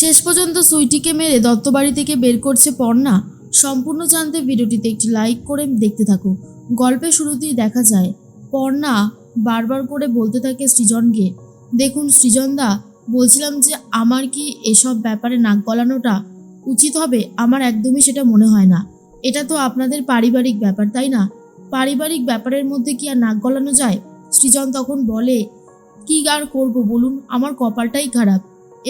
শেষ পর্যন্ত সুইটিকে মেরে দত্তবাড়ি থেকে বের করছে পর্ণা। সম্পূর্ণ জানতে ভিডিওটিতে একটি লাইক করে দেখতে থাকো। গল্পের শুরুতেই দেখা যায়, পর্ণা বারবার করে বলতে থাকে সৃজনকে, দেখুন সৃজনদা, বলছিলাম যে আমার কি এসব ব্যাপারে নাক গলানোটা উচিত হবে? আমার একদমই সেটা মনে হয় না। এটা তো আপনাদের পারিবারিক ব্যাপার, তাই না? পারিবারিক ব্যাপারের মধ্যে কি আর নাক গলানো যায়? সৃজন তখন বলে, কি আর করব বলুন? আমার কপালটাই খারাপ।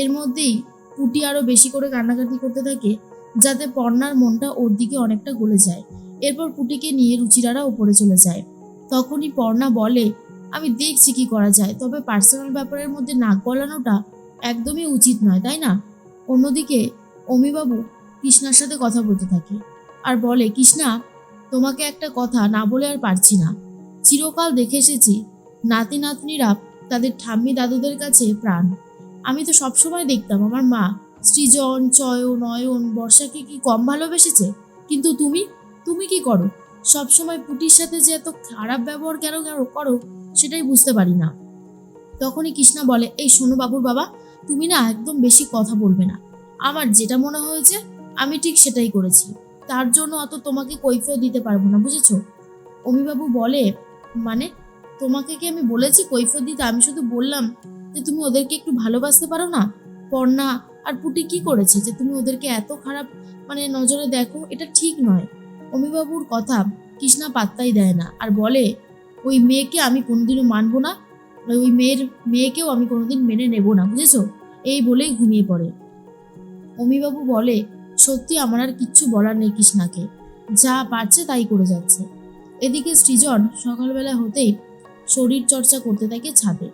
এর মধ্যেই পুটি আরও বেশি করে কান্নাকাটি করতে থাকে, যাতে পর্ণার মনটা ওর দিকে অনেকটা গলে যায়। এরপর পুটিকে নিয়ে রুচিরারা ওপরে চলে যায়। তখনই পর্ণা বলে, আমি দেখছি কি করা যায়, তবে পার্সোনাল ব্যাপারের মধ্যে নাক গলানোটা একদমই উচিত নয়, তাই না? অন্যদিকে অমিবাবু কৃষ্ণার সাথে কথা বলতে থাকে আর বলে, কৃষ্ণা, তোমাকে একটা কথা না বলে আর পারছি না। চিরকাল দেখে এসেছি নাতি নাতনিরা তাদের ঠাম্মি দাদুদের কাছে প্রাণ। আমি তো সবসময় দেখতাম আমার মা, সৃজন, চয়ন নয়ন বর্ষাকে কি কম ভালোবেসেছে? কিন্তু তুমি? তুমি কি করো? সবসময় পুটির সাথে যে এত খারাপ ব্যবহার কেন কেন করো, সেটাই বুঝতে পারি না। তখনই কৃষ্ণা বলে, এই শোনো বাবুর বাবা, তুমি না একদম বেশি কথা বলবে না। আমার যেটা মনে হয়েছে, আমি ঠিক সেটাই করেছি। তার জন্য অত তোমাকে কৈফিয়ত দিতে পারব না, বুঝেছ? অমিবাবু বলে মানে তোমাকে কি আমি বলেছি কৈফিয়ত দিতে? আমি শুধু বললাম যে তুমি ওদেরকে একটু ভালোবাসতে পারো না? পর্ণা আর পুটি কি করেছে যে তুমি ওদেরকে এত খারাপ মানে নজরে দেখো? এটা ঠিক নয়। অমিবাবুর কথা কৃষ্ণা পাত্তাই দেয় না আর বলে, ওই মেয়েকে আমি কোনোদিনও মানবো না। ওই মেয়ের, মেয়েকেও আমি কোনোদিন মেনে নেব না, বুঝেছ? এই বলেই ঘুমিয়ে পড়ে। অমিবাবু বলে, সত্যি আমার আর কিচ্ছু বলার নেই কৃষ্ণাকে। যা পারছে তাই করে যাচ্ছে। এদিকে সৃজন সকালবেলা হতেই শরীর চর্চা করতে থাকে ছাদে।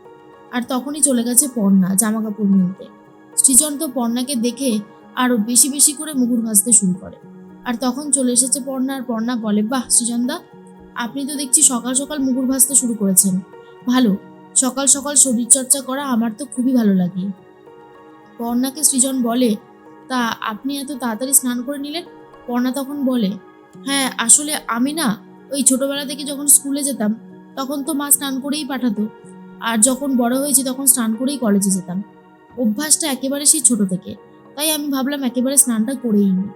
আর তখনই চলে গেছে পর্ণা জামা কাপড় মিলতে। সৃজন তো পর্ণাকে দেখে আরও বেশি বেশি করে মুগুর ভাজতে শুরু করে। আর তখন চলে এসেছে পর্ণা আর পর্ণা বলে, বাহ, সৃজনদা, আপনি তো দেখছি সকাল সকাল মুগুর ভাজতে শুরু করেছেন। ভালো, সকাল সকাল শরীর চর্চা করা আমার তো খুবই ভালো লাগে। পর্ণাকে সৃজন বলে, তা আপনি এত তাড়াতাড়ি স্নান করে নিলেন? পর্ণা তখন বলে হ্যাঁ আসলে আমি না, ওই ছোটবেলা থেকে যখন স্কুলে যেতাম, তখন তো মা স্নান করেই পাঠাতো। আর যখন বড় হয়েছি তখন স্নান করেই কলেজে যেতাম। অভ্যাসটা একেবারে সেই ছোট থেকে। তাই আমি ভাবলাম একেবারে স্নানটা করেই নিই।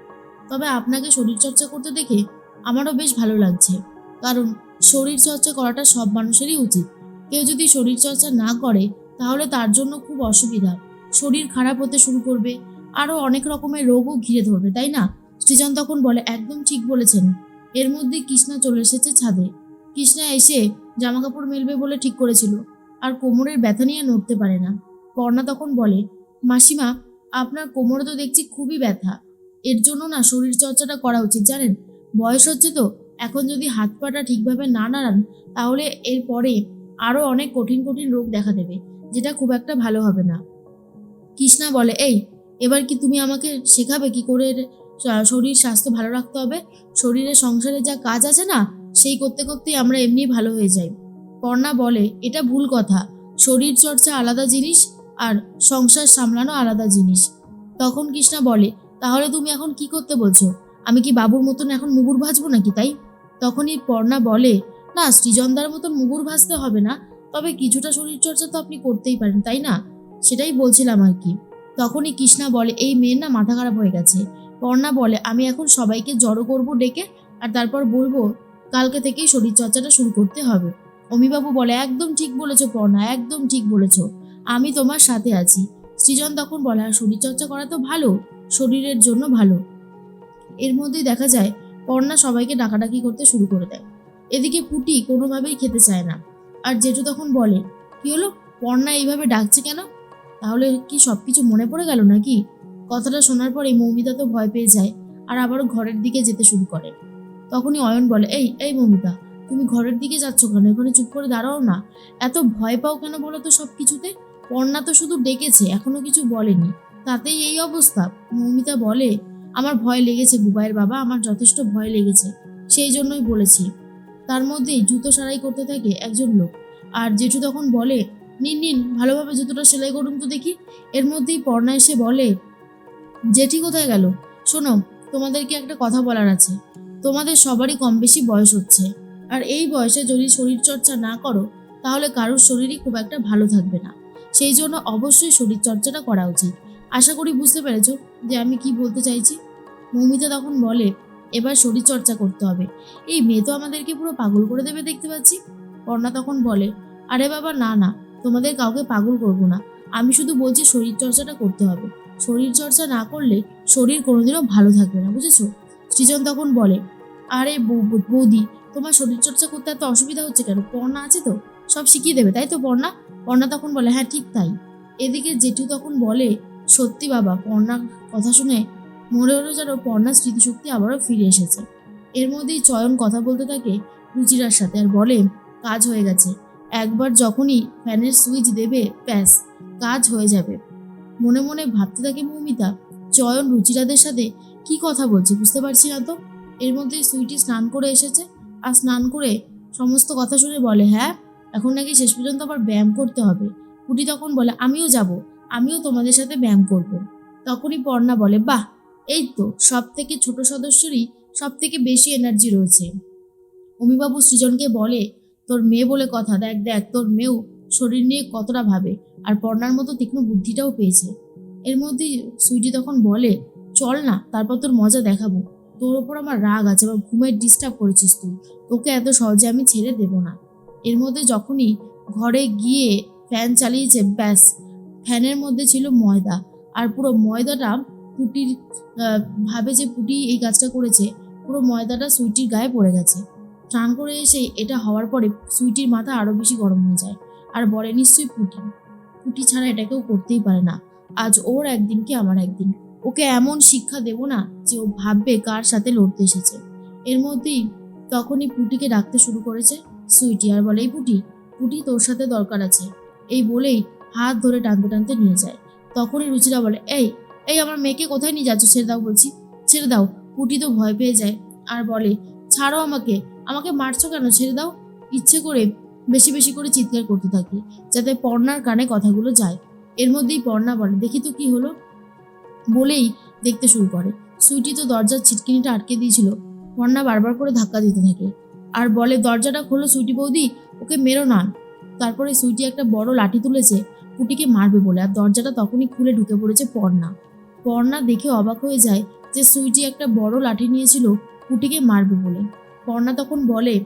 তবে আপনাকে শরীরচর্চা করতে দেখে আমারও বেশ ভালো লাগছে। কারণ শরীরচর্চা করাটা সব মানুষেরই উচিত। কেউ যদি শরীরচর্চা না করে, তাহলে তার জন্য খুব অসুবিধা। শরীর খারাপ হতে শুরু করবে। আরও অনেক রকমের রোগও ঘিরে ধরবে, তাই না? সৃজন তখন বলে, একদম ঠিক বলেছেন। এর মধ্যে কৃষ্ণা চলে এসেছে ছাদে। কৃষ্ণা এসে জামা কাপড় মেলবে বলে ঠিক করেছিল। আর কোমরের ব্যথা নিয়ে নড়তে পারে না। পর্ণা তখন বলে, মাসিমা, আপনার কোমরে তো দেখছি খুবই ব্যথা। এর জন্য না শরীর চর্চাটা করা উচিত, জানেন? বয়স হচ্ছে তো, এখন যদি হাত পাটা ঠিকভাবে না নাড়ান, তাহলে এরপরে আরও অনেক কঠিন কঠিন রোগ দেখা দেবে, যেটা খুব একটা ভালো হবে না। কৃষ্ণা বলে, এই, এবার কি তুমি আমাকে শেখাবে কি করে শরীর স্বাস্থ্য ভালো রাখতে হবে? শরীরের সংসারে যা কাজ আছে না, সেই করতে, করতেই আমরা এমনি ভালো হয়ে যাই। পর্ণা বলে, এটা ভুল কথা। শরীর চর্চা আলাদা জিনিস আর সংসার সামলানো আলাদা জিনিস। তখন কৃষ্ণা বলে, তাহলে তুমি এখন কি করতে বলছো? আমি কি বাবুর মতন এখন মুগুর ভাজবো নাকি তাই? তখনই পর্ণা বলে, না, সৃজনদার মতন মুগুর ভাজতে হবে না, তবে কিছুটা শরীরচর্চা তো আপনি করতেই পারেন, তাই না? সেটাই বলছিলাম আর কি। তখনই কৃষ্ণা বলে, এই মেয়ের না মাথা খারাপ হয়ে গেছে। পর্ণা বলে, আমি এখন সবাইকে জড়ো করব ডেকে, আর তারপর বলব, কালকে থেকেই শরীরচর্চাটা শুরু করতে হবে। অমিবাবু বলে, একদম ঠিক বলেছ পর্ণা, একদম ঠিক বলেছ। আমি তোমার সাথে আছি। সৃজন তখন বলে, আর শরীরচর্চা করা তো ভালো, শরীরের জন্য ভালো। এর মধ্যেই দেখা যায়, পর্ণা সবাইকে ডাকাডাকি করতে শুরু করে দেয়। এদিকে পুটি কোনোভাবেই খেতে চায় না। আর জেঠু তখন বলে, কি হলো? পর্ণা এইভাবে ডাকছে কেন? তাহলে কি সব কিছু মনে পড়ে গেল নাকি? কথাটা শোনার পরে মৌমিতা তো ভয় পেয়ে যায়, আর আবারও ঘরের দিকে যেতে শুরু করে। তখনই অয়ন বলে, এই এই মৌমিতা তুমি ঘরের দিকে যাচ্ছ কেন? এখানে চুপ করে দাঁড়াও না। এত ভয় পাও কেন বলো তো সব কিছুতে পর্ণা তো শুধু ডেকেছে, এখনও কিছু বলেনি। তাতেই এই অবস্থা। মৌমিতা বলে, আমার ভয় লেগেছে বুবাইয়ের বাবা, আমার যথেষ্ট ভয় লেগেছে। সেই জন্যই বলেছি। তার মধ্যেই জুতো সারাই করতে থাকে একজন লোক। আর জেঠু তখন বলে, নিন নিন, ভালোভাবে জুতোটা সেলাই করুন তো দেখি। এর মধ্যেই পর্ণা এসে বলে, জেঠি কোথায় গেল? শোনো, তোমাদেরকে একটা কথা বলার আছে। তোমাদের সবারই কম বেশি বয়স হচ্ছে। আর এই বয়সে যদি শরীরচর্চা না করো, তাহলে কারোর শরীরই খুব একটা ভালো থাকবে না। সেই জন্য অবশ্যই শরীরচর্চাটা করা উচিত। আশা করি বুঝতে পেরেছ যে আমি কি বলতে চাইছি? মৌমিতা তখন বলে, এবার শরীর চর্চা করতে হবে। এই মেয়ে তো আমাদেরকে পুরো পাগল করে দেবে দেখতে পাচ্ছি। পর্ণা তখন বলে, আরে বাবা, না না, তোমাদের কাউকে পাগল করব না। আমি শুধু বলছি শরীর চর্চাটা করতে হবে। শরীর চর্চা না করলে শরীর কোনোদিনও ভালো থাকবে না, বুঝেছ? সৃজন তখন বলে, আরে বৌদি তোমার শরীর চর্চা করতে এত অসুবিধা হচ্ছে কেন? পর্ণা আছে তো? সব শিখিয়ে দেবে, তাই তো পর্ণা? পর্ণা তখন বলে হ্যাঁ ঠিক তাই। এদিকে জেঠু তখন বলে, সত্যি বাবা, পর্ণার কথা শুনে মনে হলো যেন পর্ণার স্মৃতিশক্তি আবারও ফিরে এসেছে। এর মধ্যেই চয়ন কথা বলতে থাকে রুচিরার সাথে আর বলে, কাজ হয়ে গেছে। একবার যখনই ফ্যানের সুইচ দেবে, ব্যাস, কাজ হয়ে যাবে। মনে মনে ভাবতে থাকে মৌমিতা, চয়ন রুচিরাদের সাথে কি কথা বলছে বুঝতে পারছি না তো? এর মধ্যেই সুইটি স্নান করে এসেছে। আর স্নান করে সমস্ত কথা শুনে বলে হ্যাঁ এখন নাকি শেষ পর্যন্ত আবার ব্যায়াম করতে হবে। পুটি তখন বলে, আমিও যাব, আমিও তোমাদের সাথে ব্যায়াম করব। তখনই পর্ণা বলে, বাহ, এই তো সব থেকে ছোট সদস্যরই সব থেকে বেশি এনার্জি রয়েছে। অমিবাবু সৃজনকে বলে, তোর মেয়ে বলে কথা, দেখ দেখ, তোর মেয়েও শরীর নিয়ে কতটা ভাবে, আর পর্ণার মতো তীক্ষ্ণ বুদ্ধিটাও পেয়েছে। এর মধ্যেই সুইটি তখন বলে, চল না, তারপর তোর মজা দেখাবো। তোর ওপর আমার রাগ আছে বা ঘুমের ডিস্টার্ব করেছিস তুই। তোকে এত সহজে আমি ছেড়ে দেব না। এর মধ্যে যখনই ঘরে গিয়ে ফ্যান চালিয়েছে, ব্যাস ফ্যানের মধ্যে ছিল ময়দা। আর পুরো ময়দাটা পুটির ভাবে যে পুটি এই কাজটা করেছে, পুরো ময়দাটা সুইটির গায়ে পড়ে গেছে। স্নান করে এসে এটা হওয়ার পরে সুইটির মাথা আরও বেশি গরম হয়ে যায়। আর বলে নিশ্চয়ই পুটি। পুটি ছাড়া এটা কেউ করতেই পারে না। আজ ওর একদিন কি আমার একদিন? ওকে এমন শিক্ষা দেব না যে ও ভাববে কার সাথে লড়তে এসেছে। এর মধ্যেই তখনই পুটিকে ডাকতে শুরু করেছে। সুইটি, আর বলে, এই পুটি পুটি তোর সাথে দরকার আছে। এই বলেই হাত ধরে টানতে টানতে নিয়ে যায়। তখনই রুচিরা বলে, এই এই আমার মেয়েকে কোথায় নিয়ে যাচ্ছ? ছেড়ে দাও বলছি। ছেড়ে দাও, পুটি তো ভয় পেয়ে যায়। আর বলে, ছাড়ো আমাকে আমাকে মারছো কেন? ছেড়ে দাও। ইচ্ছে করে বেশি বেশি করে চিৎকার করতে থাকি, যাতে পর্ণার কানে কথাগুলো যায়। এর মধ্যেই পর্ণা বলে, দেখি তো কি হলো? বলেই দেখতে শুরু করে। সুইটি তো দরজার ছিটকিনিটা আটকে দিয়েছিল। পর্ণা বারবার করে ধাক্কা দিতে থাকে। আর বলে, দরজাটা খোলো সুইটি বৌদি, ওকে মেরো না। তারপরে সুইটি একটা বড় লাঠি তুলেছে, পুটিকে মারবে বলে। আর দরজাটা তখনই খুলে ঢুকে পড়েছে পর্ণা। পর্ণা দেখে অবাক হয়ে যায় যে সুইটি একটা বড় লাঠি নিয়েছিল, পুটিকে মারবে বলে। পর্ণা তখন বলে,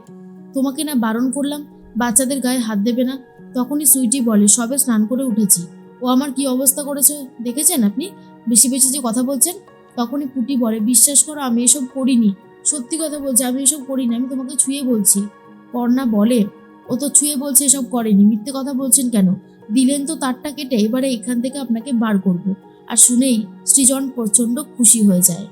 তোমাকে না বারণ করলাম, বাচ্চাদের গায়ে হাত দেবে না? তখনই সুইটি বলে, সবে স্নান করে উঠেছি। ও আমার কি অবস্থা করেছে, দেখেছেন আপনি? বেশি বেশি যে কথা বলছেন, তখনই পুটি বলে, বিশ্বাস করো, আমি এসব করিনি। সত্যি কথা বলছি, আমি এসব করিনি, আমি তোমাকে ছুঁয়ে বলছি। পর্ণা বলে, ও তো ছুঁয়ে বলছে, এসব করেনি। মিথ্যে কথা বলছেন কেন? দিলেন তো তারটা কেটে, এবারে এখান থেকে আপনাকে বার করব। আর শুনেই সৃজন প্রচণ্ড খুশি হয়ে যায়।